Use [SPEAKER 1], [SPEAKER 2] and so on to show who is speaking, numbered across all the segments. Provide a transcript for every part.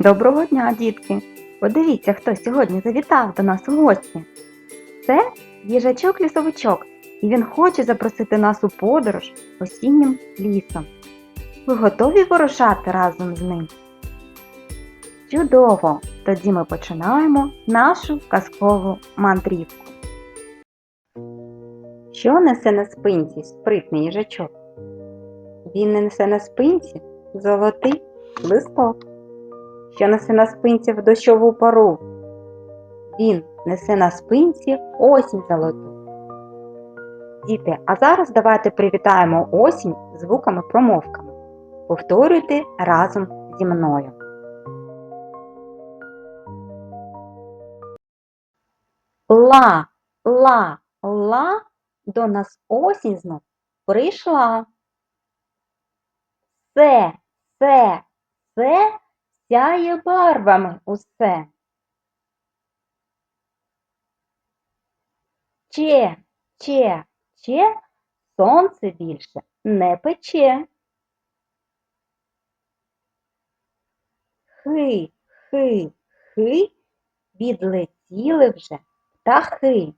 [SPEAKER 1] Доброго дня, дітки! Подивіться, хто сьогодні завітав до нас у гості. Це їжачок-лісовичок, і він хоче запросити нас у подорож осіннім лісом. Ви готові вирушати разом з ним? Чудово! Тоді ми починаємо нашу казкову мандрівку. Що несе на спинці спритний їжачок? Він несе на спинці золотий листок що несе на спинці в дощову пору. Він несе на спинці осінь золоту. Діти, а зараз давайте привітаємо осінь звуками-промовками. Повторюйте разом зі мною. Ла, ла, ла, до нас осінь знов прийшла. Се, се, се, сяє барвами усе. Че, че, че, сонце більше не пече. Хи, хи, хи, відлетіли вже птахи.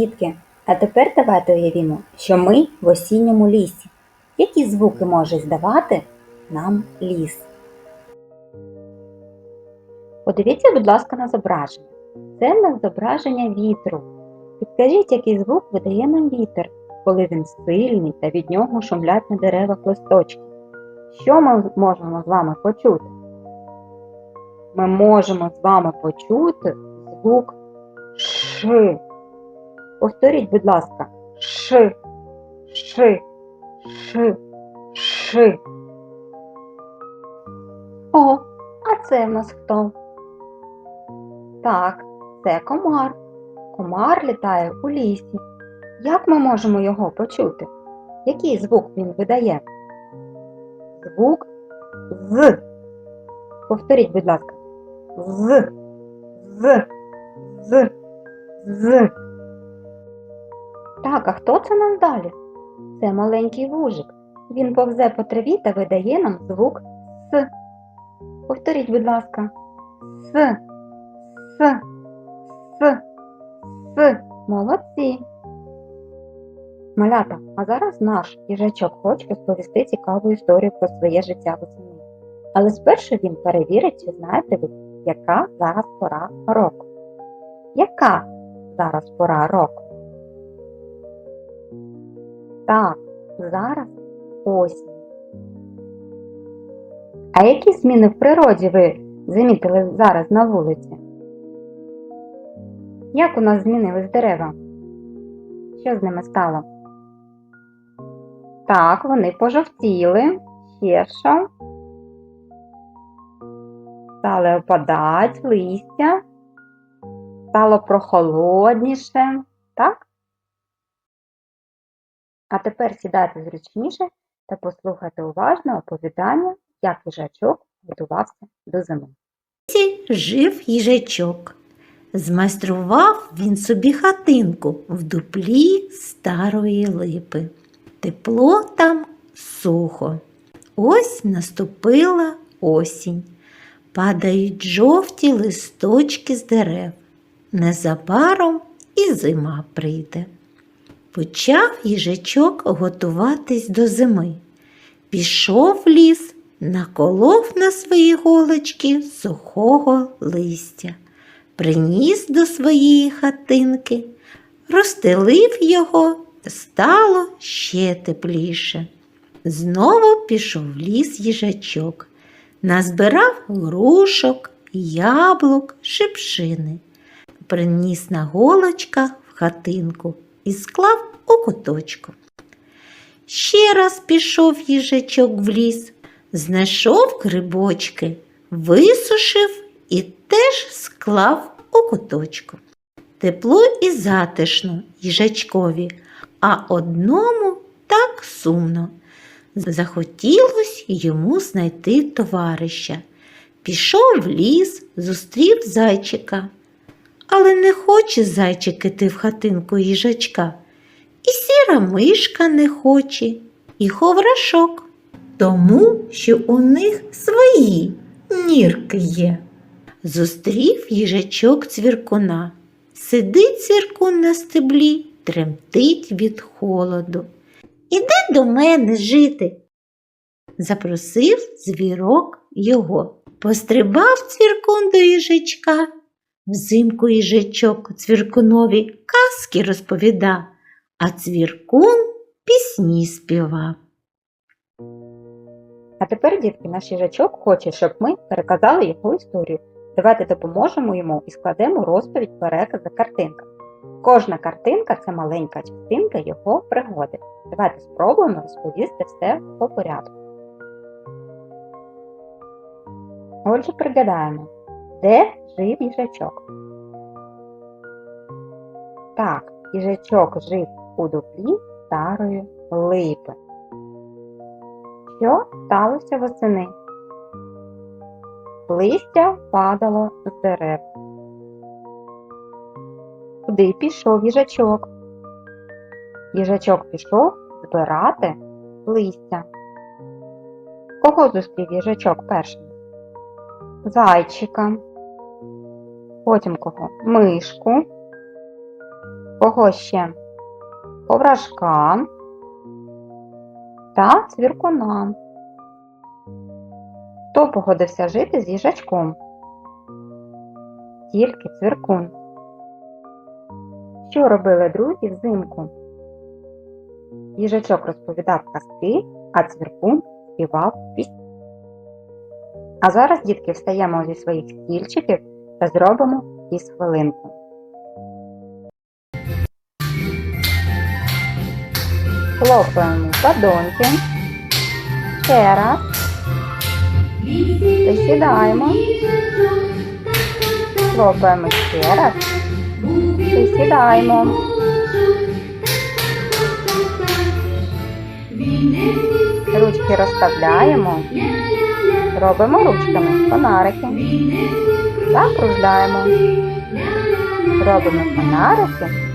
[SPEAKER 1] Дітки, а тепер давайте уявімо, що ми в осінньому лісі. Які звуки може здавати нам ліс. Подивіться, будь ласка, на зображення. Це в зображення вітру. Підкажіть, який звук видає нам вітер, коли він сильний та від нього шумлять на деревах листочки. Що ми можемо з вами почути? Ми можемо з вами почути звук Ш. Повторіть, будь ласка, Ш, Ш, Ш, Ш. О, а це в нас хто? Так, це комар. Комар літає у лісі. Як ми можемо його почути? Який звук він видає? Звук з. Повторіть, будь ласка. З. З. З. З. Так, а хто це нам далі? Це маленький вужик. Він повзе по траві та видає нам звук С. Повторіть, будь ласка. С. С. С. С. Молодці. Малята, а зараз наш їжачок хоче розповісти цікаву історію про своє життя восени. Але спершу він перевірить, чи знаєте ви, яка зараз пора року. Яка зараз пора року? Так, зараз осінь. А які зміни в природі ви замітили зараз на вулиці? Як у нас змінились дерева? Що з ними стало? Так, вони пожовтіли. Ще що? Стали опадати листя. Стало прохолодніше. Так? А тепер сідайте зручніше та послухайте уважно оповідання, як їжачок готувався до зими.
[SPEAKER 2] жив їжачок. Змайстрував він собі хатинку в дуплі старої липи. Тепло там сухо. Ось наступила осінь. Падають жовті листочки з дерев. Незабаром і зима прийде. Почав їжачок готуватись до зими. Пішов в ліс, наколов на свої голочки сухого листя, приніс до своєї хатинки, розстелив його, стало ще тепліше. Знову пішов в ліс їжачок, назбирав грушок, яблук, шипшини, приніс на голочках в хатинку і склав у куточку. Ще раз пішов їжачок в ліс, знайшов грибочки, висушив і теж склав у куточку. Тепло і затишно їжачкові, а одному так сумно. Захотілось йому знайти товариша. Пішов в ліс, зустрів зайчика. Але не хоче зайчик іти в хатинку їжачка. І сіра мишка не хоче, і ховрашок. Тому що у них свої нірки є. Зустрів їжачок цвіркуна. Сидить цвіркун на стеблі, тремтить від холоду. Іди до мене жити. Запросив звірок його. Пострибав цвіркун до їжачка. Взимку їжачок цвіркунові казки розповідав, а цвіркун пісні співав.
[SPEAKER 1] А тепер, дітки, наш їжачок хоче, щоб ми переказали його історію. Давайте допоможемо йому і складемо розповідь переказа картинка. Кожна картинка це маленька частинка його пригоди. Давайте спробуємо розповісти все по порядку. Отже, пригадаємо, де жив їжачок. Так, їжачок жив у дуплі старої липи. Що сталося восени? Листя падало з дерев. Куди пішов їжачок? Їжачок пішов збирати листя. Кого зустрів їжачок першим? Зайчика. Потім кого? Мишку. Кого ще? Коврашка та цвіркуна. Хто погодився жити з їжачком? Тільки цвіркун. Що робили друзі взимку? Їжачок розповідав казки, а цвіркун співав пісні. А зараз, дітки, встаємо зі своїх стільчиків та зробимо із хвилинку. Хлопаємо подонки. Ще раз. Присідаємо. Хлопаємо ще раз. Присідаємо. Ручки розставляємо. Робимо ручками фонарики. Та кружляємо. Робимо фонарики.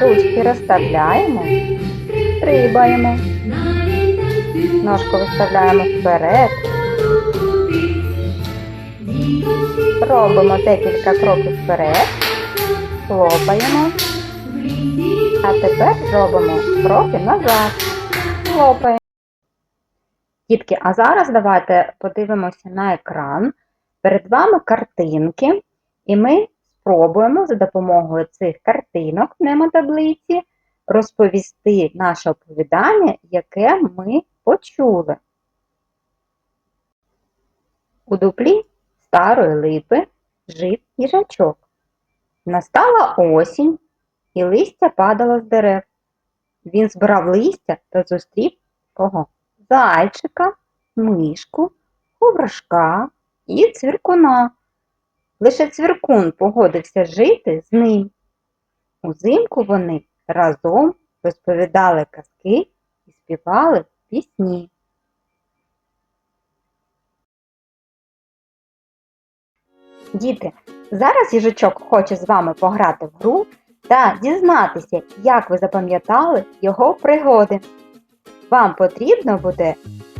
[SPEAKER 1] Ручки розставляємо. Стрибаємо. Ножку виставляємо вперед. Робимо декілька кроків вперед. Хлопаємо. А тепер робимо кроки назад. Хлопаємо. Дітки, а зараз давайте подивимося на екран. Перед вами картинки, і ми спробуємо за допомогою цих картинок таблиці розповісти наше оповідання, яке ми почули. У дуплі старої липи жив їжачок. Настала осінь, і листя падало з дерев. Він збирав листя та зустрів кого? Зайчика, мишку, коврашка і цвіркуна. Лише цвіркун погодився жити з ним. Узимку вони разом розповідали казки і співали пісні. Діти, зараз їжачок хоче з вами пограти в гру та дізнатися, як ви запам'ятали його пригоди. Вам потрібно буде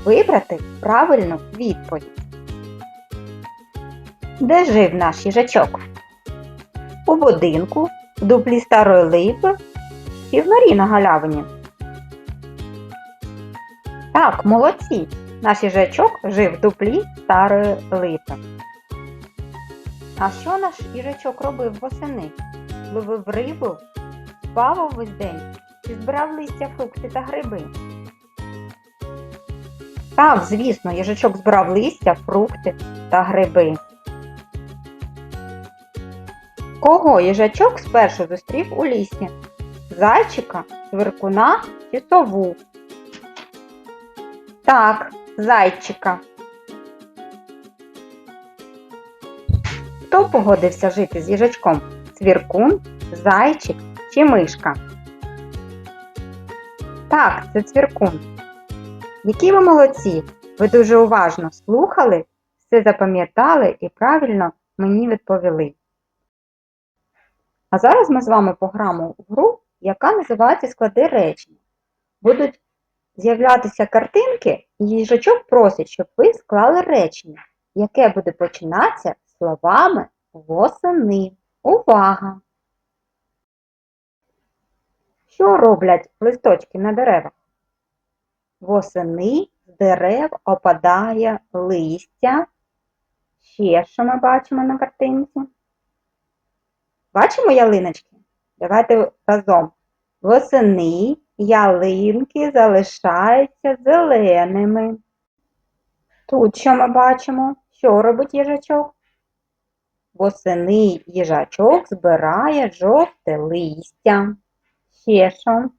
[SPEAKER 1] вибрати правильну відповідь. Де жив наш їжачок? У будинку, в дуплі старої липи чи в норі на галявині? Так, молодці! Наш їжачок жив в дуплі старої липи. А що наш їжачок робив восени? Ловив рибу, спав увесь день чи збирав листя, фрукти та гриби? Так, звісно, їжачок збирав листя, фрукти та гриби. Кого їжачок спершу зустрів у лісі? Зайчика, цвіркуна чи сову? Так, зайчика. Хто погодився жити з їжачком? Цвіркун, зайчик чи мишка? Так, це цвіркун. Які ви молодці! Ви дуже уважно слухали, все запам'ятали і правильно мені відповіли. А зараз ми з вами пограємо в гру, яка називається склади речення. Будуть з'являтися картинки, і їжачок просить, щоб ви склали речення, яке буде починатися словами восени. Увага! Що роблять листочки на деревах? Восени з дерев опадає листя. Ще що ми бачимо на картинці? Бачимо ялиночки? Давайте разом. Восени ялинки залишаються зеленими. Тут що ми бачимо? Що робить їжачок? Восени їжачок збирає жовте листя. Ще що?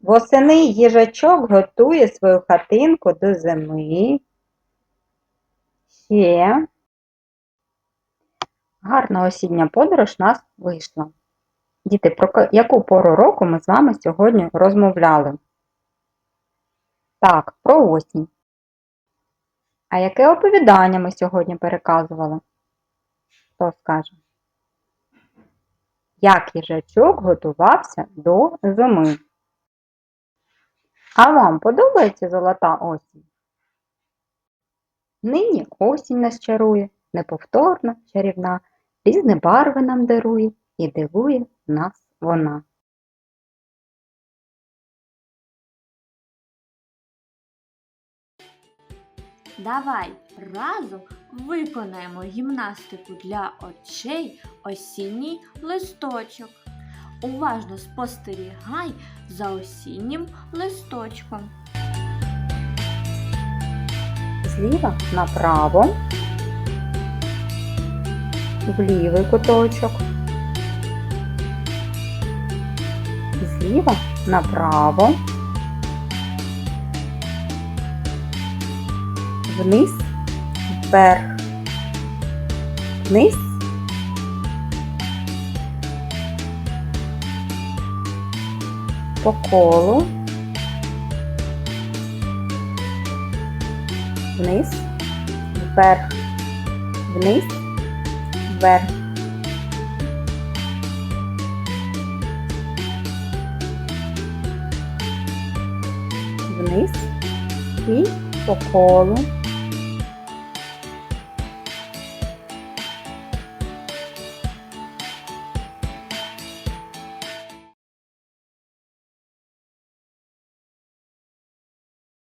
[SPEAKER 1] Восени їжачок готує свою хатинку до зими. Ще. Гарна осіння подорож нас вийшла. Діти, про яку пору року ми з вами сьогодні розмовляли? Так, про осінь. А яке оповідання ми сьогодні переказували? Хто скаже? Як їжачок готувався до зими? А вам подобається золота осінь? Нині осінь нас чарує, неповторна, чарівна, різні барви нам дарує і дивує нас вона.
[SPEAKER 3] Давай разом виконаємо гімнастику для очей осінній листочок. Уважно спостерігай за осіннім листочком.
[SPEAKER 1] Зліва направо, в лівий куточок, зліва направо, вниз, вверх, вниз, по колу, вниз, вверх, вниз, вверх. Вниз і по колу.